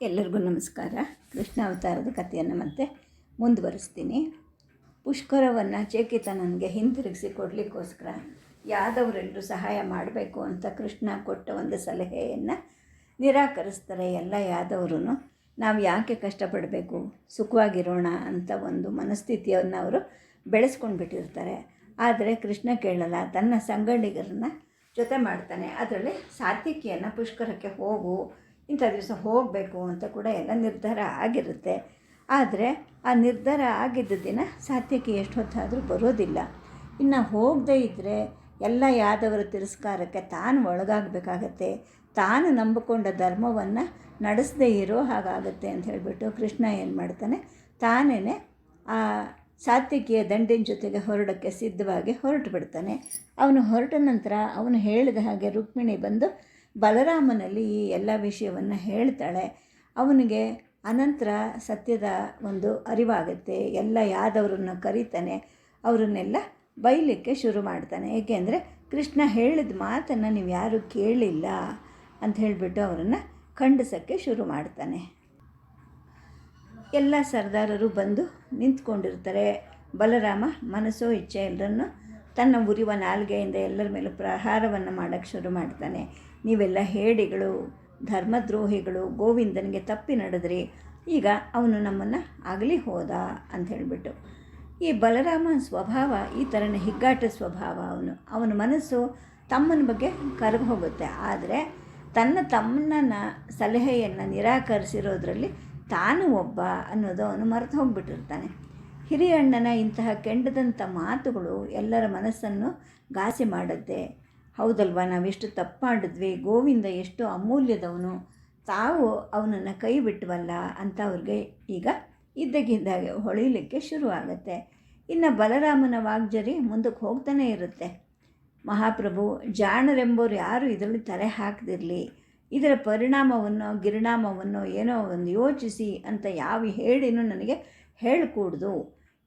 ಎಲ್ಲರಿಗೂ ನಮಸ್ಕಾರ. ಕೃಷ್ಣ ಅವತಾರದ ಕಥೆಯನ್ನು ಮತ್ತೆ ಮುಂದುವರಿಸ್ತೀನಿ. ಪುಷ್ಕರವನ್ನು ಚೇಕಿತ ನನಗೆ ಹಿಂತಿರುಗಿಸಿ ಕೊಡಲಿಕ್ಕೋಸ್ಕರ ಯಾದವರೆಲ್ಲರೂ ಸಹಾಯ ಮಾಡಬೇಕು ಅಂತ ಕೃಷ್ಣ ಕೊಟ್ಟ ಒಂದು ಸಲಹೆಯನ್ನು ನಿರಾಕರಿಸ್ತಾರೆ ಎಲ್ಲ ಯಾದವರು ನಾವು ಯಾಕೆ ಕಷ್ಟಪಡಬೇಕು? ಸುಖವಾಗಿರೋಣ ಅಂತ ಒಂದು ಮನಸ್ಥಿತಿಯನ್ನು ಅವರು ಬೆಳೆಸ್ಕೊಂಡು ಬಿಟ್ಟಿರ್ತಾರೆ ಆದರೆ ಕೃಷ್ಣ ಕೇಳಲ್ಲ, ತನ್ನ ಸಂಗಡಿಗರನ್ನ ಜೊತೆ ಮಾಡ್ತಾನೆ. ಅದರಲ್ಲಿ ಸಾತ್ವಿಕಿಯನ್ನು ಪುಷ್ಕರಕ್ಕೆ ಹೋಗು ಇಂಥ ದಿವಸ ಹೋಗಬೇಕು ಅಂತ ಕೂಡ ಎಲ್ಲ ನಿರ್ಧಾರ ಆಗಿರುತ್ತೆ. ಆದರೆ ಆ ನಿರ್ಧಾರ ಆಗಿದ್ದ ದಿನ ಸಾತ್ವಿಕಿ ಎಷ್ಟು ಹೊತ್ತಾದರೂ ಬರೋದಿಲ್ಲ. ಇನ್ನು ಹೋಗದೇ ಇದ್ದರೆ ಎಲ್ಲ ಯಾದವರ ತಿರಸ್ಕಾರಕ್ಕೆ ತಾನು ಒಳಗಾಗಬೇಕಾಗತ್ತೆ. ತಾನು ನಂಬಿಕೊಂಡ ಧರ್ಮವನ್ನು ನಡೆಸದೇ ಇರೋ ಹಾಗಾಗುತ್ತೆ ಅಂತ ಹೇಳಿಬಿಟ್ಟು ಕೃಷ್ಣ ಏನು ಮಾಡ್ತಾನೆ? ತಾನೇ ಆ ಸಾತ್ವಿಕಿಯ ದಂಡಿನ ಜೊತೆಗೆ ಹೊರಡೋಕ್ಕೆ ಸಿದ್ಧವಾಗಿ ಹೊರಟು ಬಿಡ್ತಾನೆ. ಅವನು ಹೊರಟ ನಂತರ ಅವನು ಹೇಳಿದ ಹಾಗೆ ರುಕ್ಮಿಣಿ ಬಂದು ಬಲರಾಮನಲ್ಲಿ ಈ ಎಲ್ಲ ವಿಷಯವನ್ನು ಹೇಳ್ತಾಳೆ. ಅವನಿಗೆ ಅನಂತರ ಸತ್ಯದ ಒಂದು ಅರಿವಾಗುತ್ತೆ. ಎಲ್ಲ ಯಾದವರನ್ನ ಕರೀತಾನೆ. ಅವರನ್ನೆಲ್ಲ ಬೈಲಿಕ್ಕೆ ಶುರು ಮಾಡ್ತಾನೆ. ಏಕೆಂದರೆ ಕೃಷ್ಣ ಹೇಳಿದ ಮಾತನ್ನು ನೀವು ಯಾರೂ ಕೇಳಿಲ್ಲ ಅಂತ ಹೇಳಿಬಿಟ್ಟು ಅವರನ್ನು ಖಂಡಿಸೋಕ್ಕೆ ಶುರು ಮಾಡ್ತಾನೆ. ಎಲ್ಲ ಸರ್ದಾರರು ಬಂದು ನಿಂತ್ಕೊಂಡಿರ್ತಾರೆ. ಬಲರಾಮ ಮನಸ್ಸೋ ಇಚ್ಛೆ ಎಲ್ಲರನ್ನು ತನ್ನ ಉರಿವ ನಾಲ್ಗೆಯಿಂದ ಎಲ್ಲರ ಮೇಲೂ ಪ್ರಹಾರವನ್ನು ಮಾಡೋಕ್ಕೆ ಶುರು ಮಾಡ್ತಾನೆ. ನೀವೆಲ್ಲ ಹೇಡಿಗಳು, ಧರ್ಮದ್ರೋಹಿಗಳು, ಗೋವಿಂದನಿಗೆ ತಪ್ಪಿ ನಡೆದ್ರಿ, ಈಗ ಅವನು ನಮ್ಮನ್ನು ಆಗಲಿ ಹೋದ ಅಂತ ಹೇಳಿಬಿಟ್ಟು. ಈ ಬಲರಾಮ ಸ್ವಭಾವ, ಈ ಥರನ ಹಿಗ್ಗಾಟ ಸ್ವಭಾವ ಅವನು. ಅವನ ಮನಸ್ಸು ತಮ್ಮನ ಬಗ್ಗೆ ಕರಗು ಹೋಗುತ್ತೆ. ಆದರೆ ತನ್ನ ತಮ್ಮನ ಸಲಹೆಯನ್ನು ನಿರಾಕರಿಸಿರೋದ್ರಲ್ಲಿ ತಾನು ಒಬ್ಬ ಅನ್ನೋದು ಅವನು ಮರೆತು ಹೋಗ್ಬಿಟ್ಟಿರ್ತಾನೆ. ಹಿರಿಯಣ್ಣನ ಇಂತಹ ಕೆಂಡದಂಥ ಮಾತುಗಳು ಎಲ್ಲರ ಮನಸ್ಸನ್ನು ಘಾಸಿ ಮಾಡುತ್ತೆ. ಹೌದಲ್ವಾ? ನಾವೆಷ್ಟು ತಪ್ಪು ಮಾಡಿದ್ವಿ, ಗೋವಿಂದ ಎಷ್ಟು ಅಮೂಲ್ಯದವನು, ತಾವು ಅವನನ್ನು ಕೈ ಬಿಟ್ಟವಲ್ಲ ಅಂತ ಅವ್ರಿಗೆ ಈಗ ಇದ್ದಕ್ಕಿದ್ದಾಗೆ ಹೊಳಿಲಿಕ್ಕೆ ಶುರುವಾಗುತ್ತೆ. ಇನ್ನು ಬಲರಾಮನ ವಾಗ್ಜರಿ ಮುಂದಕ್ಕೆ ಹೋಗ್ತಾನೆ ಇರುತ್ತೆ. ಮಹಾಪ್ರಭು ಜಾಣರೆಂಬೋರು ಯಾರು ಇದರಲ್ಲಿ ತಲೆ ಹಾಕದಿರಲಿ? ಇದರ ಪರಿಣಾಮವನ್ನು, ಗಿರಿಣಾಮವನ್ನು ಏನೋ ಒಂದು ಯೋಚಿಸಿ ಅಂತ ಯಾವ ಹೇಳಿನೂ ನನಗೆ ಹೇಳಿಕೂಡ್ದು.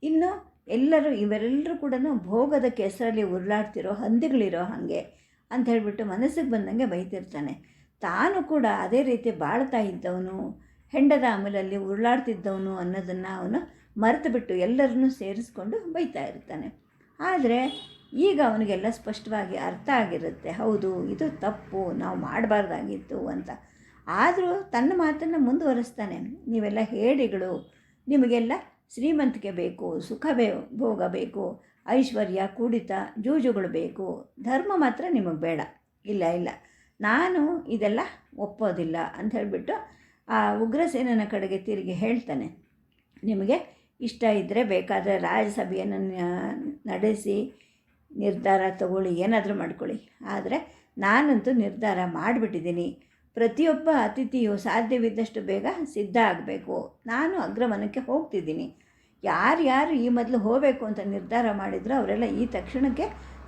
ಇನ್ನು ಎಲ್ಲರೂ ಇವರೆಲ್ಲರೂ ಕೂಡ ಭೋಗದ ಕೆಸರಲ್ಲಿ ಉರುಳಾಡ್ತಿರೋ ಹಂದಿಗಳಿರೋ ಹಾಗೆ. ಅಂತ ಹೇಳಿಬಿಟ್ಟು ಮನಸ್ಸಿಗೆ ಬಂದಂಗೆ ಬೈತಿರ್ತಾನೆ. ತಾನು ಕೂಡ ಅದೇ ರೀತಿ ಬಾಳ್ತಾ ಇದ್ದವನು, ಹೆಂಡದ ಅಮಲಲ್ಲಿ ಉರುಳಾಡ್ತಿದ್ದವನು ಅನ್ನೋದನ್ನು ಅವನು ಮರೆತು ಬಿಟ್ಟು ಎಲ್ಲರನ್ನೂ ಸೇರಿಸ್ಕೊಂಡು ಬೈತಾ ಇರ್ತಾನೆ. ಆದರೆ ಈಗ ಅವನಿಗೆಲ್ಲ ಸ್ಪಷ್ಟವಾಗಿ ಅರ್ಥ ಆಗಿರುತ್ತೆ, ಹೌದು, ಇದು ತಪ್ಪು, ನಾವು ಮಾಡಬಾರ್ದಾಗಿತ್ತು ಅಂತ. ಆದರೂ ತನ್ನ ಮಾತನ್ನು ಮುಂದುವರಿಸ್ತಾನೆ. ನೀವೆಲ್ಲ ಹೇಳಿಗಳು, ನಿಮಗೆಲ್ಲ ಶ್ರೀಮಂತಿಕೆ ಬೇಕು, ಸುಖ ಬೇ, ಭೋಗ ಬೇಕು ಐಶ್ವರ್ಯ, ಕುಡಿತ, ಜೂಜುಗಳು ಬೇಕು. ಧರ್ಮ ಮಾತ್ರ ನಿಮಗೆ ಬೇಡ. ಇಲ್ಲ ಇಲ್ಲ. ನಾನು ಇದೆಲ್ಲ ಒಪ್ಪೋದಿಲ್ಲ ಅಂತ ಹೇಳಿಬಿಟ್ಟು ಆ ಉಗ್ರಸೇನನ ಕಡೆಗೆ ತಿರುಗಿ ಹೇಳ್ತಾನೆ. ನಿಮಗೆ ಇಷ್ಟ ಇದ್ದರೆ ಬೇಕಾದರೆ ರಾಜ್ಯಸಭೆಯನ್ನು ನಡೆಸಿ ನಿರ್ಧಾರ ತಗೊಳ್ಳಿ. ಏನಾದರೂ ಮಾಡ್ಕೊಳ್ಳಿ. ಆದರೆ ನಾನಂತೂ ನಿರ್ಧಾರ ಮಾಡಿಬಿಟ್ಟಿದ್ದೀನಿ. ಪ್ರತಿಯೊಬ್ಬ ಅತಿಥಿಯು ಸಾಧ್ಯವಿದ್ದಷ್ಟು ಬೇಗ ಸಿದ್ಧ ಆಗಬೇಕು. ನಾನು ಅಗ್ರಮನಕ್ಕೆ ಹೋಗ್ತಿದ್ದೀನಿ. ಯಾರ್ಯಾರು ಈ ಮೊದಲು ಹೋಗಬೇಕು ಅಂತ ನಿರ್ಧಾರ ಮಾಡಿದ್ರು ಅವರೆಲ್ಲ ಈ ತಕ್ಷಣಕ್ಕೆ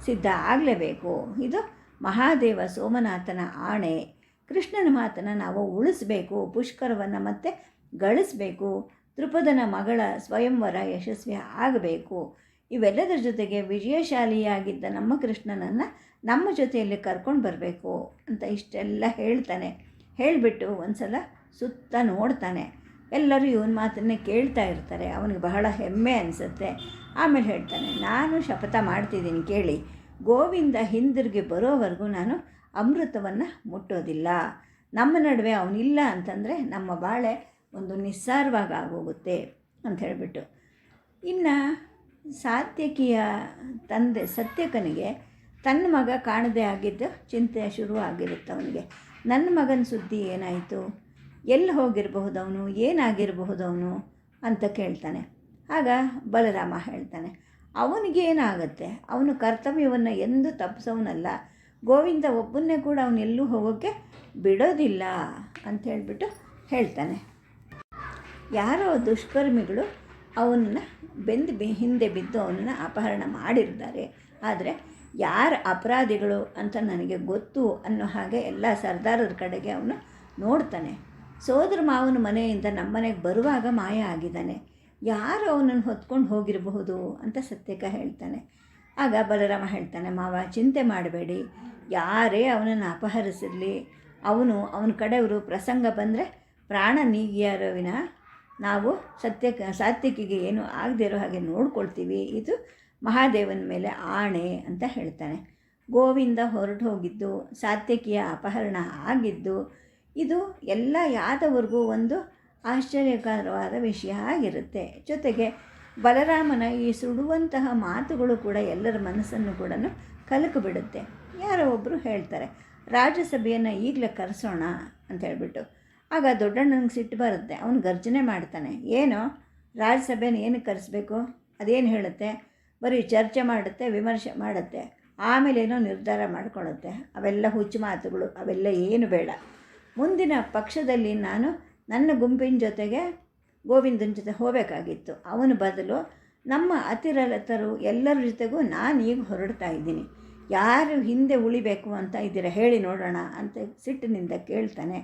ಸಿದ್ಧ ಆಗಲೇಬೇಕು. ಇದು ಮಹಾದೇವ ಸೋಮನಾಥನ ಆಣೆ. ಕೃಷ್ಣನ ಮಾತನ್ನು ನಾವು ಉಳಿಸ್ಬೇಕು, ಪುಷ್ಕರವನ್ನು ಮತ್ತೆ ಗಳಿಸ್ಬೇಕು, ತ್ರಿಪದನ ಮಗಳ ಸ್ವಯಂವರ ಯಶಸ್ವಿ ಆಗಬೇಕು. ಇವೆಲ್ಲದರ ಜೊತೆಗೆ ವಿಜಯಶಾಲಿಯಾಗಿದ್ದ ನಮ್ಮ ಕೃಷ್ಣನನ್ನು ನಮ್ಮ ಜೊತೆಯಲ್ಲಿ ಕರ್ಕೊಂಡು ಬರಬೇಕು ಅಂತ ಇಷ್ಟೆಲ್ಲ ಹೇಳ್ತಾನೆ. ಹೇಳಿಬಿಟ್ಟು ಒಂದು ಸಲ ಸುತ್ತ ನೋಡ್ತಾನೆ. ಎಲ್ಲರೂ ಇವನ ಮಾತನ್ನೇ ಕೇಳ್ತಾ ಇರ್ತಾರೆ, ಅವನಿಗೆ ಬಹಳ ಹೆಮ್ಮೆ ಅನಿಸುತ್ತೆ. ಆಮೇಲೆ ಹೇಳ್ತಾನೆ, ನಾನು ಶಪಥ ಮಾಡ್ತಿದ್ದೀನಿ, ಕೇಳಿ. ಗೋವಿಂದ ಹಿಂದಿರುಗಿ ಬರೋವರೆಗೂ ನಾನು ಅಮೃತವನ್ನು ಮುಟ್ಟೋದಿಲ್ಲ. ನಮ್ಮ ನಡುವೆ ಅವನಿಲ್ಲ ಅಂತಂದರೆ ನಮ್ಮ ಬಾಳೆ ಒಂದು ನಿಸ್ಸಾರವಾಗಿ ಆಗೋಗುತ್ತೆ, ಅಂತ ಹೇಳಿಬಿಟ್ಟು. ಇನ್ನು ಸಾತ್ಯಕಿಯ ತಂದೆ ಸತ್ಯಕನಿಗೆ, ತನ್ನ ಮಗ ಕಾಣದೇ ಆಗಿದ್ದು ಚಿಂತೆ ಶುರು ಆಗಿರುತ್ತೆ ಅವನಿಗೆ. ನನ್ನ ಮಗನ ಸುದ್ದಿ ಏನಾಯಿತು? ಎಲ್ಲಿ ಹೋಗಿರಬಹುದು ಅವನು ಏನಾಗಿರಬಹುದು ಅವನು ಅಂತ ಕೇಳ್ತಾನೆ. ಆಗ ಬಲರಾಮ ಹೇಳ್ತಾನೆ, ಅವನಿಗೇನಾಗುತ್ತೆ? ಅವನು ಕರ್ತವ್ಯವನ್ನು ಎಂದು ತಪ್ಪಿಸೋನಲ್ಲ ಗೋವಿಂದ ಒಬ್ಬನ್ನೇ ಕೂಡ ಅವನೆಲ್ಲೂ ಹೋಗೋಕ್ಕೆ ಬಿಡೋದಿಲ್ಲ ಅಂತ ಹೇಳಿಬಿಟ್ಟು ಹೇಳ್ತಾನೆ. ಯಾರೋ ದುಷ್ಕರ್ಮಿಗಳು ಅವನನ್ನು ಬೆಂದು ಹಿಂದೆ ಬಿದ್ದು ಅವನನ್ನು ಅಪಹರಣ ಮಾಡಿರ್ತಾರೆ. ಆದರೆ ಯಾರು ಅಪರಾಧಿಗಳು ಅಂತ ನನಗೆ ಗೊತ್ತು ಅನ್ನೋ ಹಾಗೆ ಎಲ್ಲ ಸರ್ದಾರರ ಕಡೆಗೆ ಅವನು ನೋಡ್ತಾನೆ. ಸೋದರ ಮಾವನ ಮನೆಯಿಂದ ನಮ್ಮನೆಗೆ ಬರುವಾಗ ಮಾಯ ಆಗಿದ್ದಾನೆ. ಯಾರು ಅವನನ್ನು ಹೊತ್ಕೊಂಡು ಹೋಗಿರಬಹುದು ಅಂತ ಸತ್ಯಕ ಹೇಳ್ತಾನೆ. ಆಗ ಬಲರಾಮ ಹೇಳ್ತಾನೆ, ಮಾವ, ಚಿಂತೆ ಮಾಡಬೇಡಿ. ಯಾರೇ ಅವನನ್ನು ಅಪಹರಿಸಿರಲಿ, ಅವನು ಅವನ ಕಡೆಯವರು ಪ್ರಸಂಗ ಬಂದರೆ ಪ್ರಾಣ ನೀಗಿಯಾರೋ ವಿನ ನಾವು ಸತ್ಯ ಸಾತ್ವಿಕಿಗೆ ಏನು ಆಗದೇ ಇರೋ ಹಾಗೆ ನೋಡ್ಕೊಳ್ತೀವಿ. ಇದು ಮಹಾದೇವನ ಮೇಲೆ ಆಣೆ ಅಂತ ಹೇಳ್ತಾನೆ. ಗೋವಿಂದ ಹೊರಟು ಹೋಗಿದ್ದು ಸಾತ್ಯಕಿಯ ಅಪಹರಣ ಆಗಿದ್ದು ಇದು ಎಲ್ಲ ಯಾದವರಿಗೂ ಒಂದು ಆಶ್ಚರ್ಯಕರವಾದ ವಿಷಯ ಆಗಿರುತ್ತೆ. ಜೊತೆಗೆ ಬಲರಾಮನ ಈ ಸುಡುವಂತಹ ಮಾತುಗಳು ಕೂಡ ಎಲ್ಲರ ಮನಸ್ಸನ್ನು ಕೂಡ ಕಲಕಿಬಿಡುತ್ತೆ ಯಾರೋ ಒಬ್ಬರು ಹೇಳ್ತಾರೆ, ರಾಜ್ಯಸಭೆಯನ್ನು ಈಗಲೇ ಕರೆಸೋಣ ಅಂತ ಹೇಳ್ಬಿಟ್ಟು. ಆಗ ದೊಡ್ಡಣ್ಣನಿಗೆ ಸಿಟ್ಟು ಬರುತ್ತೆ. ಅವನು ಗರ್ಜನೆ ಮಾಡ್ತಾನೆ, ಏನು, ರಾಜ್ಯಸಭೆನ ಏನು ಕರೆಸ್ಬೇಕು? ಅದೇನು ಹೇಳುತ್ತೆ? ಬರೀ ಚರ್ಚೆ ಮಾಡುತ್ತೆ, ವಿಮರ್ಶೆ ಮಾಡುತ್ತೆ, ಆಮೇಲೆ ಏನೋ ನಿರ್ಧಾರ ಮಾಡ್ಕೊಳ್ಳುತ್ತೆ. ಅವೆಲ್ಲ ಹುಚ್ಚು ಮಾತುಗಳು, ಅವೆಲ್ಲ ಏನು ಬೇಡ. ಮುಂದಿನ ಪಕ್ಷದಲ್ಲಿ ನಾನು ನನ್ನ ಗುಂಪಿನ ಜೊತೆಗೆ ಗೋವಿಂದನ ಜೊತೆ ಹೋಗಬೇಕಾಗಿತ್ತು. ಅವನ ಬದಲು ನಮ್ಮ ಅತಿರಥರು ಎಲ್ಲರ ಜೊತೆಗೂ ನಾನು ಈಗ ಹೊರಡ್ತಾ ಇದ್ದೀನಿ. ಯಾರು ಹಿಂದೆ ಉಳಿಬೇಕು ಅಂತ ಇದ್ದೀರ ಹೇಳಿ ನೋಡೋಣ ಅಂತ ಸಿಟ್ಟಿನಿಂದ ಕೇಳ್ತಾನೆ.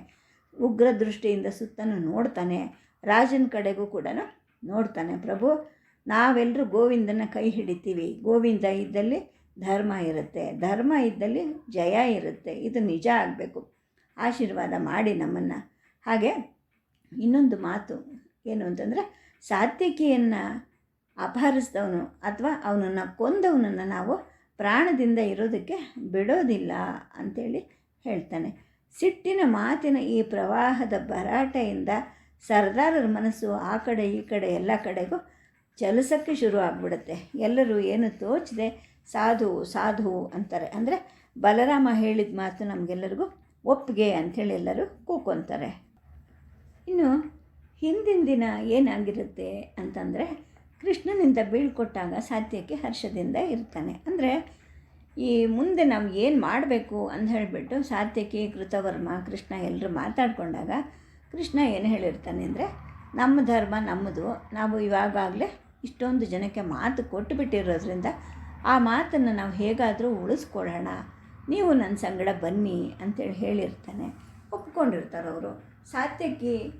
ಉಗ್ರ ದೃಷ್ಟಿಯಿಂದ ಸುತ್ತಲೂ ನೋಡ್ತಾನೆ. ರಾಜನ ಕಡೆಗೂ ಕೂಡ ನೋಡ್ತಾನೆ. ಪ್ರಭು ನಾವೆಲ್ಲರೂ ಗೋವಿಂದನ ಕೈ ಹಿಡಿತೀವಿ. ಗೋವಿಂದ ಇದ್ದಲ್ಲಿ ಧರ್ಮ ಇರುತ್ತೆ. ಧರ್ಮ ಇದ್ದಲ್ಲಿ ಜಯ ಇರುತ್ತೆ. ಇದು ನಿಜ ಆಗಬೇಕು. ಆಶೀರ್ವಾದ ಮಾಡಿ ನಮ್ಮನ್ನು. ಹಾಗೆ ಇನ್ನೊಂದು ಮಾತು ಏನು ಅಂತಂದರೆ, ಸಾತ್ವಿಕಿಯನ್ನು ಅಪಹರಿಸಿದವನು ಅಥವಾ ಅವನನ್ನು ಕೊಂದವನನ್ನು ನಾವು ಪ್ರಾಣದಿಂದ ಇರೋದಕ್ಕೆ ಬಿಡೋದಿಲ್ಲ ಅಂಥೇಳಿ ಹೇಳ್ತಾನೆ. ಸಿಟ್ಟಿನ ಮಾತಿನ ಈ ಪ್ರವಾಹದ ಭರಾಟೆಯಿಂದ ಸರ್ದಾರರ ಮನಸ್ಸು ಆ ಕಡೆ ಈ ಕಡೆ ಎಲ್ಲ ಕಡೆಗೂ ಚಲಿಸೋಕ್ಕೆ ಶುರು ಆಗ್ಬಿಡುತ್ತೆ. ಎಲ್ಲರೂ ಏನು ತೋಚದೆ ಸಾಧು ಸಾಧು ಅಂತಾರೆ. ಅಂದರೆ ಬಲರಾಮ ಹೇಳಿದ ಮಾತು ನಮಗೆಲ್ಲರಿಗೂ ಒಪ್ಪಿಗೆ ಅಂಥೇಳಿ ಎಲ್ಲರೂ ಕೂಕೊಂತಾರೆ. ಇನ್ನು ಹಿಂದಿನ ದಿನ ಏನಾಗಿರುತ್ತೆ ಅಂತಂದರೆ ಕೃಷ್ಣನಿಂದ ಬೀಳ್ಕೊಟ್ಟಾಗ ಸಾತ್ಯಕ್ಕೆ ಹರ್ಷದಿಂದ ಇರ್ತಾನೆ. ಅಂದರೆ ಈ ಮುಂದೆ ನಾವು ಏನು ಮಾಡಬೇಕು ಅಂತ ಹೇಳಿಬಿಟ್ಟು ಸಾತ್ಯಕಿ ಕೃತವರ್ಮ, ಕೃಷ್ಣ ಎಲ್ಲರೂ ಮಾತಾಡಿಕೊಂಡಾಗ ಕೃಷ್ಣ ಏನು ಹೇಳಿರ್ತಾನೆ ಅಂದರೆ, ನಮ್ಮ ಧರ್ಮ ನಮ್ಮದು, ನಾವು ಇವಾಗಲೇ ಇಷ್ಟೊಂದು ಜನಕ್ಕೆ ಮಾತು ಕೊಟ್ಟುಬಿಟ್ಟಿರೋದ್ರಿಂದ ಆ ಮಾತನ್ನು ನಾವು ಹೇಗಾದರೂ ಉಳಿಸ್ಕೊಳ್ಳೋಣ ನೀವು ನನ್ನ ಸಂಗಡ ಬನ್ನಿ ಅಂತೇಳಿ ಹೇಳಿರ್ತಾನೆ. ಒಪ್ಕೊಂಡಿರ್ತಾರೆ ಅವರು. ಸಾತ್ಯಕಿ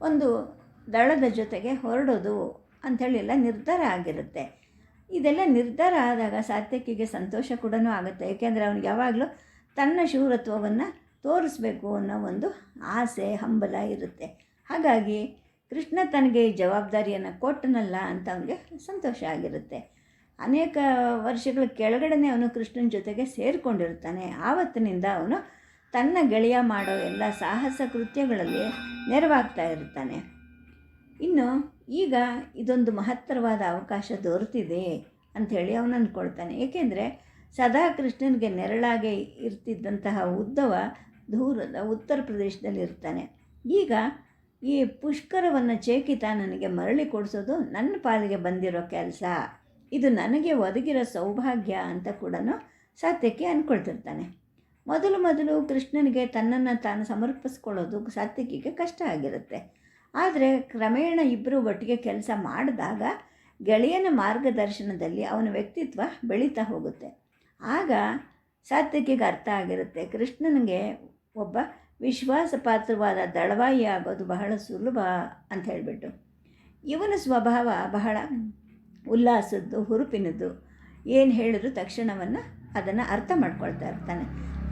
ಒಂದು ದಳದ ಜೊತೆಗೆ ಹೊರಡೋದು ಅಂಥೇಳಿ ಎಲ್ಲ ನಿರ್ಧಾರ ಆಗಿರುತ್ತೆ. ಇದೆಲ್ಲ ನಿರ್ಧಾರ ಆದಾಗ ಸಾತ್ಯಕಿಗೆ ಸಂತೋಷ ಕೂಡ ಆಗುತ್ತೆ. ಏಕೆಂದರೆ ಅವನಿಗೆ ಯಾವಾಗಲೂ ತನ್ನ ಶೂರತ್ವವನ್ನು ತೋರಿಸ್ಬೇಕು ಅನ್ನೋ ಒಂದು ಆಸೆ, ಹಂಬಲ ಇರುತ್ತೆ. ಹಾಗಾಗಿ ಕೃಷ್ಣ ತನಗೆ ಜವಾಬ್ದಾರಿಯನ್ನು ಕೊಟ್ಟನಲ್ಲ ಅಂತ ಅವನಿಗೆ ಸಂತೋಷ ಆಗಿರುತ್ತೆ. ಅನೇಕ ವರ್ಷಗಳ ಕೆಳಗಡೆನೇ ಅವನು ಕೃಷ್ಣನ ಜೊತೆಗೆ ಸೇರಿಕೊಂಡಿರ್ತಾನೆ. ಆವತ್ತಿನಿಂದ ಅವನು ತನ್ನ ಗೆಳೆಯ ಮಾಡೋ ಎಲ್ಲ ಸಾಹಸ ಕೃತ್ಯಗಳಲ್ಲಿ ನೆರವಾಗ್ತಾ ಇರ್ತಾನೆ. ಇನ್ನು ಈಗ ಇದೊಂದು ಮಹತ್ತರವಾದ ಅವಕಾಶ ದೊರೆತಿದೆ ಅಂಥೇಳಿ ಅವನು ಅಂದ್ಕೊಳ್ತಾನೆ. ಏಕೆಂದರೆ ಸದಾ ಕೃಷ್ಣನಿಗೆ ನೆರಳಾಗಿ ಇರ್ತಿದ್ದಂತಹ ಉದ್ದವ ದೂರದ ಉತ್ತರ ಪ್ರದೇಶದಲ್ಲಿ ಇರ್ತಾನೆ ಈಗ ಈ ಪುಷ್ಕರವನ್ನು ಚೇಕಿತ ನನಗೆ ಮರಳಿ ಕೊಡಿಸೋದು ನನ್ನ ಪಾಲಿಗೆ ಬಂದಿರೋ ಕೆಲಸ. ಇದು ನನಗೆ ಒದಗಿರೋ ಸೌಭಾಗ್ಯ ಅಂತ ಕೂಡ ಸಾತ್ಯಕ್ಕೆ ಅಂದ್ಕೊಳ್ತಿರ್ತಾನೆ ಮೊದಲು ಮೊದಲು ಕೃಷ್ಣನಿಗೆ ತನ್ನನ್ನು ತಾನು ಸಮರ್ಪಿಸ್ಕೊಳ್ಳೋದು ಸಾತ್ವಿಕಿಗೆ ಕಷ್ಟ ಆಗಿರುತ್ತೆ. ಆದರೆ ಕ್ರಮೇಣ ಇಬ್ಬರು ಒಟ್ಟಿಗೆ ಕೆಲಸ ಮಾಡಿದಾಗ ಗೆಳೆಯನ ಮಾರ್ಗದರ್ಶನದಲ್ಲಿ ಅವನ ವ್ಯಕ್ತಿತ್ವ ಬೆಳೀತಾ ಹೋಗುತ್ತೆ. ಆಗ ಸಾತ್ವಿಕಿಗೆ ಅರ್ಥ ಆಗಿರುತ್ತೆ. ಕೃಷ್ಣನಿಗೆ ಒಬ್ಬ ವಿಶ್ವಾಸಪಾತ್ರವಾದ ದಳವಾಯಿ ಆಗೋದು ಬಹಳ ಸುಲಭ ಅಂತ ಹೇಳಿಬಿಟ್ಟು. ಇವನ ಸ್ವಭಾವ ಬಹಳ ಉಲ್ಲಾಸದ್ದು, ಹುರುಪಿನದ್ದು ಏನು ಹೇಳಿದ್ರು ತಕ್ಷಣವನ್ನು ಅದನ್ನು ಅರ್ಥ ಮಾಡ್ಕೊಳ್ತಾ ಇರ್ತಾನೆ.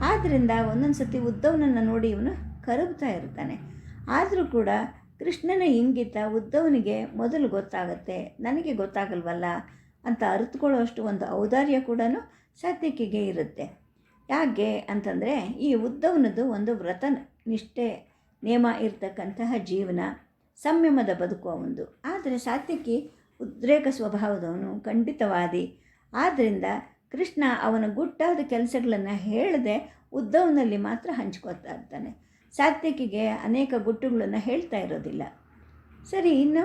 ಆದ್ದರಿಂದ ಒಂದೊಂದು ಸತಿ ಉದ್ದವನನ್ನು ನೋಡಿ ಇವನು ಕರಗುತ್ತಾ ಇರ್ತಾನೆ. ಆದರೂ ಕೂಡ ಕೃಷ್ಣನ ಇಂಗಿತ ಉದ್ದವನಿಗೆ ಮೊದಲು ಗೊತ್ತಾಗುತ್ತೆ, ನನಗೆ ಗೊತ್ತಾಗಲ್ವಲ್ಲ ಅಂತ ಅರಿತುಕೊಳ್ಳುವಷ್ಟು ಒಂದು ಔದಾರ್ಯ ಕೂಡ ಸಾತ್ವಿಕಿಗೆ ಇರುತ್ತೆ. ಯಾಕೆ ಅಂತಂದರೆ ಈ ಉದ್ದವನದು ಒಂದು ವ್ರತ ನಿಷ್ಠೆ ನಿಯಮ ಇರತಕ್ಕಂತಹ ಜೀವನ, ಸಂಯಮದ ಬದುಕುವ ಒಂದು. ಆದರೆ ಸಾತ್ವಿಕಿ ಉದ್ರೇಕ ಸ್ವಭಾವದವನು ಖಂಡಿತವಾದಿ. ಆದ್ದರಿಂದ ಕೃಷ್ಣ ಅವನ ಗುಟ್ಟಾದ ಕೆಲಸಗಳನ್ನು ಹೇಳದೆ ಉದ್ದವನಲ್ಲಿ ಮಾತ್ರ ಹಂಚ್ಕೋತಾ ಇರ್ತಾನೆ ಸಾತ್ವಿಕಿಗೆ ಅನೇಕ ಗುಟ್ಟುಗಳನ್ನು ಹೇಳ್ತಾ ಇರೋದಿಲ್ಲ. ಸರಿ, ಇನ್ನು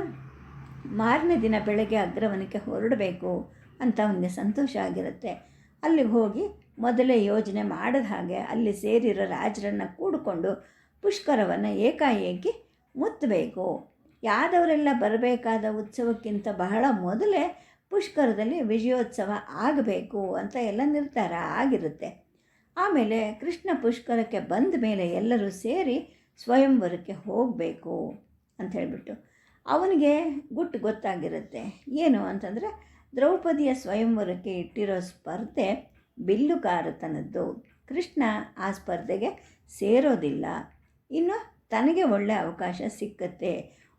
ಮಾರನೇ ದಿನ ಬೆಳಗ್ಗೆ ಅಗ್ರವನಕ್ಕೆ ಹೊರಡಬೇಕು ಅಂತ ಅವನಿಗೆ ಸಂತೋಷ ಆಗಿರುತ್ತೆ. ಅಲ್ಲಿಗೆ ಹೋಗಿ ಮೊದಲೇ ಯೋಜನೆ ಮಾಡದ ಹಾಗೆ ಅಲ್ಲಿ ಸೇರಿರೋ ರಾಜರನ್ನು ಕೂಡಿಕೊಂಡು ಪುಷ್ಕರವನ್ನು ಏಕಾಏಕಿ ಮುತ್ತಬೇಕು. ಯಾದವರೆಲ್ಲ ಬರಬೇಕಾದ ಉತ್ಸವಕ್ಕಿಂತ ಬಹಳ ಮೊದಲೇ ಪುಷ್ಕರದಲ್ಲಿ ವಿಜಯೋತ್ಸವ ಆಗಬೇಕು ಅಂತ ಎಲ್ಲ ನಿರ್ಧಾರ ಆಗಿರುತ್ತೆ. ಆಮೇಲೆ ಕೃಷ್ಣ ಪುಷ್ಕರಕ್ಕೆ ಬಂದ ಮೇಲೆ ಎಲ್ಲರೂ ಸೇರಿ ಸ್ವಯಂವರಕ್ಕೆ ಹೋಗಬೇಕು ಅಂತ ಹೇಳಿಬಿಟ್ಟು ಅವನಿಗೆ ಗುಟ್ಟು ಗೊತ್ತಾಗಿರುತ್ತೆ. ಏನು ಅಂತಂದರೆ ದ್ರೌಪದಿಯ ಸ್ವಯಂವರಕ್ಕೆ ಇಟ್ಟಿರೋ ಸ್ಪರ್ಧೆ ಬಿಲ್ಲುಕಾರತನದ್ದು ಕೃಷ್ಣ ಆ ಸ್ಪರ್ಧೆಗೆ ಸೇರೋದಿಲ್ಲ. ಇನ್ನು ತನಗೆ ಒಳ್ಳೆ ಅವಕಾಶ ಸಿಕ್ಕತ್ತೆ.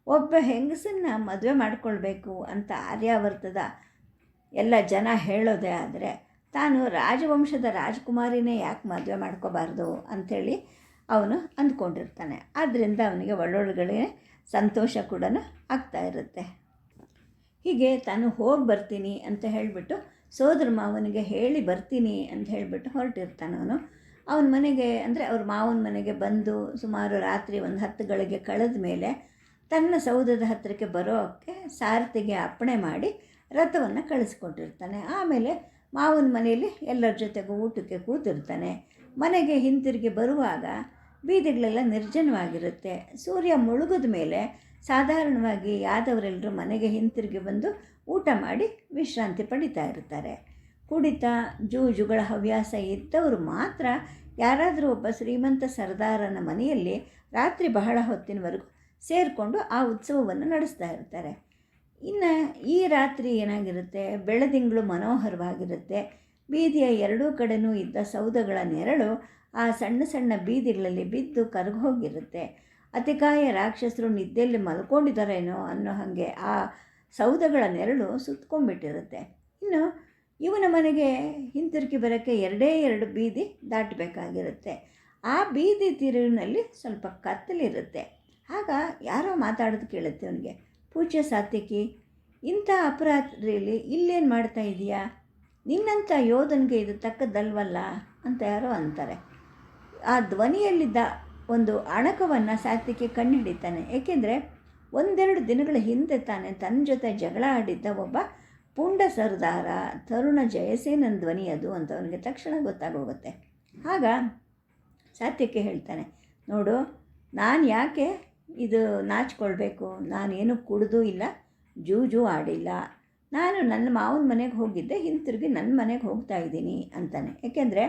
ಒಬ್ಬ ಹೆಂಗಸನ್ನು ಮದುವೆ ಮಾಡಿಕೊಳ್ಬೇಕು ಅಂತ ಆರ್ಯಾವರ್ತದ ಎಲ್ಲ ಜನ ಹೇಳೋದೇ ಆದರೆ ತಾನು ರಾಜವಂಶದ ರಾಜಕುಮಾರಿನೇ ಯಾಕೆ ಮದುವೆ ಮಾಡ್ಕೋಬಾರ್ದು ಅಂಥೇಳಿ ಅವನು ಅಂದ್ಕೊಂಡಿರ್ತಾನೆ. ಆದ್ದರಿಂದ ಅವನಿಗೆ ಒಳ್ಳೊಳಗಡೆ ಸಂತೋಷ ಕೂಡ ಆಗ್ತಾ ಇರುತ್ತೆ. ಹೀಗೆ ತಾನು ಹೋಗಿ ಬರ್ತೀನಿ ಅಂತ ಹೇಳಿಬಿಟ್ಟು ಸೋದರ ಮಾವನಿಗೆ ಹೇಳಿ ಬರ್ತೀನಿ ಅಂತ ಹೇಳಿಬಿಟ್ಟು ಹೊರಟಿರ್ತಾನೆ ಅವನು. ಅವನ ಮನೆಗೆ ಅಂದರೆ ಅವ್ರ ಮಾವನ ಮನೆಗೆ ಬಂದು ಸುಮಾರು ರಾತ್ರಿ ಒಂದು ಹತ್ತು ಗಳಿಗೆ ಕಳೆದ ಮೇಲೆ ತನ್ನ ಸೌಧದ ಹತ್ತಿರಕ್ಕೆ ಬರೋಕ್ಕೆ ಸಾರಥಿಗೆ ಅಪ್ಪಣೆ ಮಾಡಿ ರಥವನ್ನು ಕಳಿಸ್ಕೊಟ್ಟಿರ್ತಾನೆ. ಆಮೇಲೆ ಮಾವನ ಮನೆಯಲ್ಲಿ ಎಲ್ಲರ ಜೊತೆಗೂ ಊಟಕ್ಕೆ ಕೂತಿರ್ತಾನೆ. ಮನೆಗೆ ಹಿಂತಿರುಗಿ ಬರುವಾಗ ಬೀದಿಗಳೆಲ್ಲ ನಿರ್ಜನವಾಗಿರುತ್ತೆ. ಸೂರ್ಯ ಮುಳುಗಿದ ಮೇಲೆ ಸಾಧಾರಣವಾಗಿ ಯಾದವರೆಲ್ಲರೂ ಮನೆಗೆ ಹಿಂತಿರುಗಿ ಬಂದು ಊಟ ಮಾಡಿ ವಿಶ್ರಾಂತಿ ಪಡಿತಾ ಇರ್ತಾರೆ. ಕುಡಿತ, ಜೂಜುಗಳ ಹವ್ಯಾಸ ಇದ್ದವರು ಮಾತ್ರ ಯಾರಾದರೂ ಒಬ್ಬ ಶ್ರೀಮಂತ ಸರ್ದಾರನ ಮನೆಯಲ್ಲಿ ರಾತ್ರಿ ಬಹಳ ಹೊತ್ತಿನವರೆಗೂ ಸೇರಿಕೊಂಡು ಆ ಉತ್ಸವವನ್ನು ನಡೆಸ್ತಾ ಇರ್ತಾರೆ. ಇನ್ನು ಈ ರಾತ್ರಿ ಏನಾಗಿರುತ್ತೆ? ಬೆಳದಿಂಗಳು ಮನೋಹರವಾಗಿರುತ್ತೆ. ಬೀದಿಯ ಎರಡೂ ಕಡೆನೂ ಇದ್ದ ಸೌಧಗಳ ನೆರಳು ಆ ಸಣ್ಣ ಸಣ್ಣ ಬೀದಿಗಳಲ್ಲಿ ಬಿದ್ದು ಕರಗೋಗಿರುತ್ತೆ ಅತಿಕಾಯ ರಾಕ್ಷಸರು ನಿದ್ದೆಯಲ್ಲಿ ಮಲ್ಕೊಂಡಿದ್ದಾರೇನೋ ಅನ್ನೋ ಹಾಗೆ ಆ ಸೌಧಗಳ ನೆರಳು ಸುತ್ಕೊಂಡ್ಬಿಟ್ಟಿರುತ್ತೆ. ಇನ್ನು ಇವನ ಮನೆಗೆ ಹಿಂತಿರುಗಿ ಬರೋಕ್ಕೆ ಎರಡೇ ಎರಡು ಬೀದಿ ದಾಟಬೇಕಾಗಿರುತ್ತೆ. ಆ ಬೀದಿ ತಿರುವಿನಲ್ಲಿ ಸ್ವಲ್ಪ ಕತ್ತಲಿರುತ್ತೆ. ಆಗ ಯಾರೋ ಮಾತಾಡೋದು ಕೇಳುತ್ತೆ ಅವನಿಗೆ, ಪೂಜ್ಯ ಸಾತ್ಯಕಿ ಇಂಥ ಅಪರಾಧದಲ್ಲಿ ಇಲ್ಲೇನು ಮಾಡ್ತಾ ಇದೆಯಾ? ನಿನ್ನಂಥ ಯೋಧನಿಗೆ ಇದು ತಕ್ಕದ್ದಲ್ವಲ್ಲ? ಅಂತ ಯಾರೋ ಅಂತಾರೆ. ಆ ಧ್ವನಿಯಲ್ಲಿದ್ದ ಒಂದು ಅಣಕವನ್ನು ಸಾತ್ವಿಕೆ ಕಂಡುಹಿಡಿತಾನೆ ಏಕೆಂದರೆ ಒಂದೆರಡು ದಿನಗಳ ಹಿಂದೆ ತಾನೆ ತನ್ನ ಜೊತೆ ಜಗಳ ಆಡಿದ್ದ ಒಬ್ಬ ಪುಂಡ ಸರ್ದಾರ, ತರುಣ ಜಯಸೇನನ್ ಧ್ವನಿ ಅದು ಅಂತ ಅವನಿಗೆ ತಕ್ಷಣ ಗೊತ್ತಾಗೋಗುತ್ತೆ. ಆಗ ಸಾತ್ಯಕ್ಕೆ ಹೇಳ್ತಾನೆ, ನೋಡು, ನಾನು ಯಾಕೆ ಇದು ನಾಚಿಕೊಳ್ಬೇಕು. ನಾನೇನು ಕುಡಿದೂ ಇಲ್ಲ, ಜೂಜು ಆಡಿಲ್ಲ. ನಾನು ನನ್ನ ಮಾವನ ಮನೆಗೆ ಹೋಗಿದ್ದೆ, ಹಿಂತಿರುಗಿ ನನ್ನ ಮನೆಗೆ ಹೋಗ್ತಾ ಇದ್ದೀನಿ ಅಂತಾನೆ. ಏಕೆಂದರೆ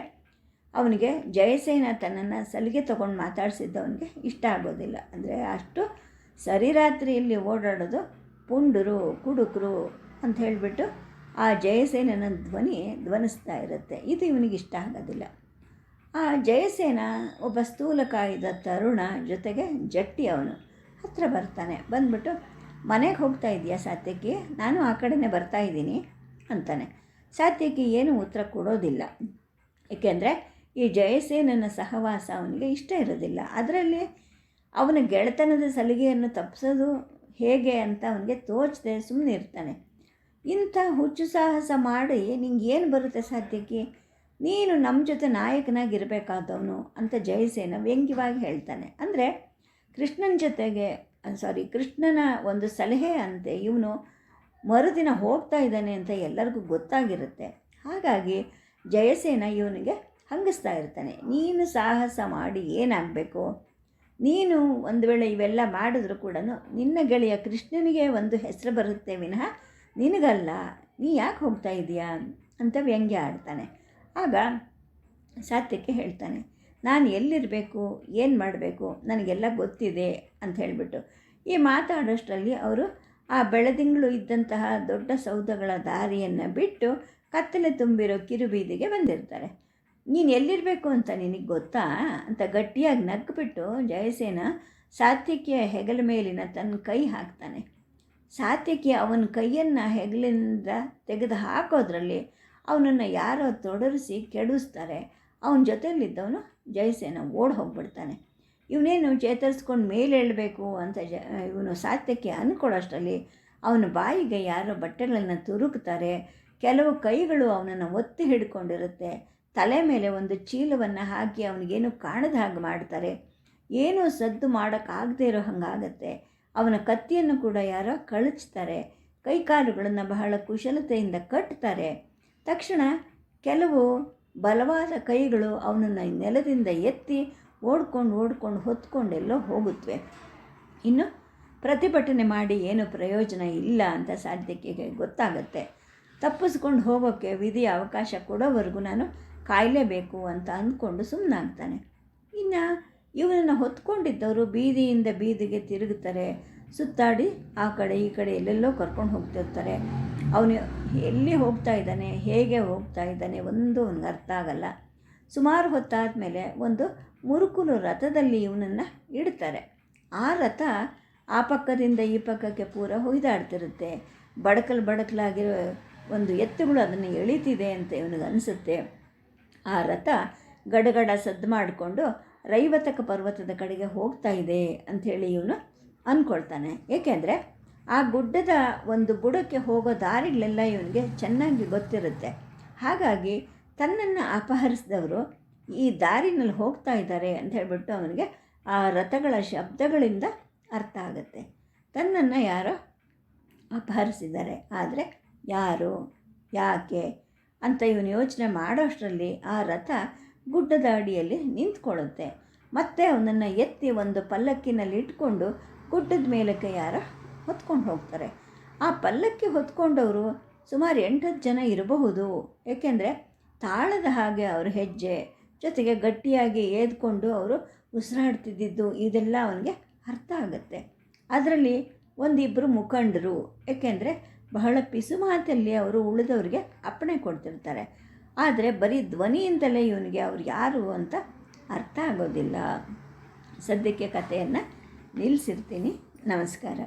ಅವನಿಗೆ ಜಯಸೇನ ತನ್ನನ್ನು ಸಲಿಗೆ ತೊಗೊಂಡು ಮಾತಾಡಿಸಿದ್ದವನಿಗೆ ಇಷ್ಟ ಆಗೋದಿಲ್ಲ. ಅಂದರೆ ಅಷ್ಟು ಸರಿರಾತ್ರಿಯಲ್ಲಿ ಓಡಾಡೋದು ಪುಂಡರು, ಕುಡುಕರು ಅಂತ ಹೇಳಿಬಿಟ್ಟು ಆ ಜಯಸೇನನ ಧ್ವನಿ ಧ್ವನಿಸ್ತಾ ಇರುತ್ತೆ. ಇದು ಇವನಿಗೆ ಇಷ್ಟ ಆಗೋದಿಲ್ಲ. ಆ ಜಯಸೇನ ಒಬ್ಬ ಸ್ಥೂಲಕಾಯದ ತರುಣ ಜೊತೆಗೆ ಜಟ್ಟಿ ಅವನು ಹತ್ತಿರ ಬರ್ತಾನೆ. ಬಂದ್ಬಿಟ್ಟು, ಮನೆಗೆ ಹೋಗ್ತಾ ಇದೆಯಾ ಸಾತ್ಯಕ್ಕಿ ನಾನು ಆ ಕಡೆನೇ ಬರ್ತಾ ಇದ್ದೀನಿ, ಅಂತಾನೆ. ಸಾತ್ಯಕ್ಕಿ ಏನು ಉತ್ತರ ಕೊಡೋದಿಲ್ಲ. ಏಕೆಂದರೆ, ಈ ಜಯಸೇನನ ಸಹವಾಸ ಅವನಿಗೆ ಇಷ್ಟ ಇರೋದಿಲ್ಲ. ಅದರಲ್ಲಿ ಅವನ ಗೆಳೆತನದ ಸಲಿಗೆಯನ್ನು ತಪ್ಪಿಸೋದು ಹೇಗೆ ಅಂತ ಅವನಿಗೆ ತೋಚದೆ ಸುಮ್ಮನೆ ಇರ್ತಾನೆ ಇಂಥ ಹುಚ್ಚು ಸಾಹಸ ಮಾಡಿ ನಿಂಗೆ ಏನು ಬರುತ್ತೆ ಸಾಧ್ಯಕ್ಕೆ ನೀನು ನಮ್ಮ ಜೊತೆ ನಾಯಕನಾಗಿರಬೇಕಾದವನು ಅಂತ ಜಯಸೇನ ವ್ಯಂಗ್ಯವಾಗಿ ಹೇಳ್ತಾನೆ. ಅಂದರೆ ಕೃಷ್ಣನ ಜೊತೆಗೆ ಸಾರಿ ಕೃಷ್ಣನ ಒಂದು ಸಲಹೆ ಅಂತೆ ಇವನು ಮರುದಿನ ಹೋಗ್ತಾ ಇದ್ದಾನೆ ಅಂತ ಎಲ್ಲರಿಗೂ ಗೊತ್ತಾಗಿರುತ್ತೆ. ಹಾಗಾಗಿ ಜಯಸೇನ ಇವನಿಗೆ ಹಂಗಿಸ್ತಾ ಇರ್ತಾನೆ. ನೀನು ಸಾಹಸ ಮಾಡಿ ಏನಾಗಬೇಕು? ನೀನು ಒಂದು ವೇಳೆ ಇವೆಲ್ಲ ಮಾಡಿದ್ರು ಕೂಡ ನಿನ್ನ ಗೆಳೆಯ ಕೃಷ್ಣನಿಗೆ ಒಂದು ಹೆಸರು ಬರುತ್ತೆ ವಿನಃ ನಿನಗಲ್ಲ, ನೀ ಯಾಕೆ ಹೋಗ್ತಾ ಇದೀಯಾ? ಅಂತ ವ್ಯಂಗ್ಯ ಆಡ್ತಾನೆ. ಆಗ ಸಾತ್ಯಕ್ಕೆ ಹೇಳ್ತಾನೆ, ನಾನು ಎಲ್ಲಿರಬೇಕು? ಏನು ಮಾಡಬೇಕು? ನನಗೆಲ್ಲ ಗೊತ್ತಿದೆ ಅಂತ ಹೇಳಿಬಿಟ್ಟು. ಈ ಮಾತಾಡೋಷ್ಟರಲ್ಲಿ ಅವರು ಆ ಬೆಳದಿಂಗಳು ಇದ್ದಂತಹ ದೊಡ್ಡ ಸೌಧಗಳ ದಾರಿಯನ್ನು ಬಿಟ್ಟು ಕತ್ತಲೆ ತುಂಬಿರೋ ಕಿರುಬೀದಿಗೆ ಬಂದಿರ್ತಾರೆ. ನೀನು ಎಲ್ಲಿರಬೇಕು ಅಂತ ನಿನಗೆ ಗೊತ್ತಾ? ಅಂತ ಗಟ್ಟಿಯಾಗಿ ನಗ್ಬಿಟ್ಟು ಜಯಸೇನ ಸಾತ್ಯಕಿಯ ಹೆಗಲ ಮೇಲಿನ ತನ್ನ ಕೈ ಹಾಕ್ತಾನೆ. ಸಾತ್ಯಕಿ ಅವನ ಕೈಯನ್ನು ಹೆಗಲಿಂದ ತೆಗೆದು ಹಾಕೋದ್ರಲ್ಲಿ ಅವನನ್ನು ಯಾರೋ ತೊಡರಿಸಿ ಕೆಡಿಸ್ತಾರೆ. ಅವನ ಜೊತೆಯಲ್ಲಿದ್ದವನು ಜಯಸೇನ ಓಡಿ ಹೋಗ್ಬಿಡ್ತಾನೆ. ಇವನೇನು ಚೇತರಿಸ್ಕೊಂಡು ಮೇಲೆ ಹೇಳಬೇಕು ಅಂತ ಜ, ಇವನು ಸಾತ್ಯಕ್ಕೆ ಅಂದ್ಕೊಳ್ಳೋಷ್ಟರಲ್ಲಿ ಅವನ ಬಾಯಿಗೆ ಯಾರೋ ಬಟ್ಟೆಗಳನ್ನು ತುರುಕ್ತಾರೆ. ಕೆಲವು ಕೈಗಳು ಅವನನ್ನು ಒತ್ತಿ ಹಿಡ್ಕೊಂಡಿರುತ್ತೆ. ತಲೆ ಮೇಲೆ ಒಂದು ಚೀಲವನ್ನು ಹಾಕಿ ಅವನಿಗೇನು ಕಾಣದ ಹಾಗೆ ಮಾಡ್ತಾರೆ. ಏನೂ ಸದ್ದು ಮಾಡೋಕ್ಕಾಗದೇ ಇರೋ ಹಾಗಾಗತ್ತೆ. ಅವನ ಕತ್ತಿಯನ್ನು ಕೂಡ ಯಾರೋ ಕಳಚ್ತಾರೆ. ಕೈಕಾಲುಗಳನ್ನು ಬಹಳ ಕುಶಲತೆಯಿಂದ ಕಟ್ತಾರೆ. ತಕ್ಷಣ ಕೆಲವು ಬಲವಾದ ಕೈಗಳು ಅವನನ್ನು ನೆಲದಿಂದ ಎತ್ತಿ ಓಡ್ಕೊಂಡು ಓಡ್ಕೊಂಡು ಹೊತ್ಕೊಂಡೆಲ್ಲೋ ಹೋಗುತ್ತವೆ ಇನ್ನು ಪ್ರತಿಭಟನೆ ಮಾಡಿ ಏನು ಪ್ರಯೋಜನ ಇಲ್ಲ ಅಂತ ಸಾಧ್ಯಕ್ಕೆ ಗೊತ್ತಾಗುತ್ತೆ. ತಪ್ಪಿಸ್ಕೊಂಡು ಹೋಗೋಕ್ಕೆ ವಿಧಿ ಅವಕಾಶ ಕೊಡೋವರೆಗೂ ನಾನು ಕಾಯಲೇಬೇಕು ಅಂತ ಅಂದ್ಕೊಂಡು ಸುಮ್ಮನಾಗ್ತಾನೆ ಇನ್ನು ಇವನನ್ನು ಹೊತ್ಕೊಂಡಿದ್ದವರು ಬೀದಿಯಿಂದ ಬೀದಿಗೆ ತಿರುಗುತ್ತಾರೆ. ಸುತ್ತಾಡಿ ಆ ಕಡೆ ಈ ಕಡೆ ಎಲ್ಲೆಲ್ಲೋ ಕರ್ಕೊಂಡು ಹೋಗ್ತಿರ್ತಾರೆ ಅವನು ಎಲ್ಲಿ ಹೋಗ್ತಾ ಇದ್ದಾನೆ, ಹೇಗೆ ಹೋಗ್ತಾ ಇದ್ದಾನೆ ಒಂದು ಅವನಿಗೆ ಅರ್ಥ ಆಗಲ್ಲ. ಸುಮಾರು ಹೊತ್ತಾದ ಮೇಲೆ ಒಂದು ಮುರುಕುಲು ರಥದಲ್ಲಿ ಇವನನ್ನು ಇಡ್ತಾರೆ. ಆ ರಥ ಆ ಪಕ್ಕದಿಂದ ಈ ಪಕ್ಕಕ್ಕೆ ಪೂರ ಹೊಯ್ದಾಡ್ತಿರುತ್ತೆ. ಬಡಕಲು ಬಡಕಲಾಗಿರೋ ಒಂದು ಎತ್ತುಗಳು ಅದನ್ನು ಎಳಿತಿದೆ ಅಂತ ಇವನಿಗೆ ಅನಿಸುತ್ತೆ. ಆ ರಥ ಗಡಗಡ ಸದ್ದು ಮಾಡಿಕೊಂಡು ರೈವತಕ ಪರ್ವತದ ಕಡೆಗೆ ಹೋಗ್ತಾ ಇದೆ ಅಂಥೇಳಿ ಇವನು ಅಂದ್ಕೊಳ್ತಾನೆ ಏಕೆಂದರೆ ಆ ಗುಡ್ಡದ ಒಂದು ಬುಡಕ್ಕೆ ಹೋಗೋ ದಾರಿಗಳೆಲ್ಲ ಇವನಿಗೆ ಚೆನ್ನಾಗಿ ಗೊತ್ತಿರುತ್ತೆ. ಹಾಗಾಗಿ ತನ್ನನ್ನು ಅಪಹರಿಸಿದವರು ಈ ದಾರಿನಲ್ಲಿ ಹೋಗ್ತಾ ಇದ್ದಾರೆ ಅಂತ ಹೇಳ್ಬಿಟ್ಟು ಅವನಿಗೆ ಆ ರಥಗಳ ಶಬ್ದಗಳಿಂದ ಅರ್ಥ ಆಗುತ್ತೆ. ತನ್ನನ್ನು ಯಾರೋ ಅಪಹರಿಸಿದ್ದಾರೆ. ಆದರೆ ಯಾರು, ಯಾಕೆ ಅಂತ ಇವನು ಯೋಚನೆ ಮಾಡೋಷ್ಟರಲ್ಲಿ ಆ ರಥ ಗುಡ್ಡದ ಅಡಿಯಲ್ಲಿ ನಿಂತ್ಕೊಳ್ಳುತ್ತೆ. ಮತ್ತೆ ಅವನನ್ನು ಎತ್ತಿ ಒಂದು ಪಲ್ಲಕ್ಕಿನಲ್ಲಿ ಇಟ್ಕೊಂಡು ಗುಡ್ಡದ ಮೇಲಕ್ಕೆ ಯಾರ ಹೊತ್ಕೊಂಡು ಹೋಗ್ತಾರೆ. ಆ ಪಲ್ಲಕ್ಕಿ ಹೊತ್ಕೊಂಡವರು ಸುಮಾರು ಎಂಟತ್ತು ಜನ ಇರಬಹುದು. ಏಕೆಂದರೆ ತಾಳದ ಹಾಗೆ ಅವ್ರ ಹೆಜ್ಜೆ, ಜೊತೆಗೆ ಗಟ್ಟಿಯಾಗಿ ಏದ್ಕೊಂಡು ಅವರು ಉಸಿರಾಡ್ತಿದ್ದಿದ್ದು ಇದೆಲ್ಲ ಅವನಿಗೆ ಅರ್ಥ ಆಗುತ್ತೆ. ಅದರಲ್ಲಿ ಒಂದಿಬ್ಬರು ಮುಖಂಡರು. ಏಕೆಂದರೆ ಬಹಳ ಪಿಸು ಮಾತಲ್ಲಿ ಅವರು ಉಳಿದವರಿಗೆ ಅಪ್ಪಣೆ ಕೊಡ್ತಿರ್ತಾರೆ. ಆದರೆ ಬರೀ ಧ್ವನಿಯಿಂದಲೇ ಇವನಿಗೆ ಅವ್ರು ಯಾರು ಅಂತ ಅರ್ಥ ಆಗೋದಿಲ್ಲ. ಸದ್ಯಕ್ಕೆ ಕಥೆಯನ್ನು ನಿಲ್ಲಿಸಿರ್ತೀನಿ ನಮಸ್ಕಾರ.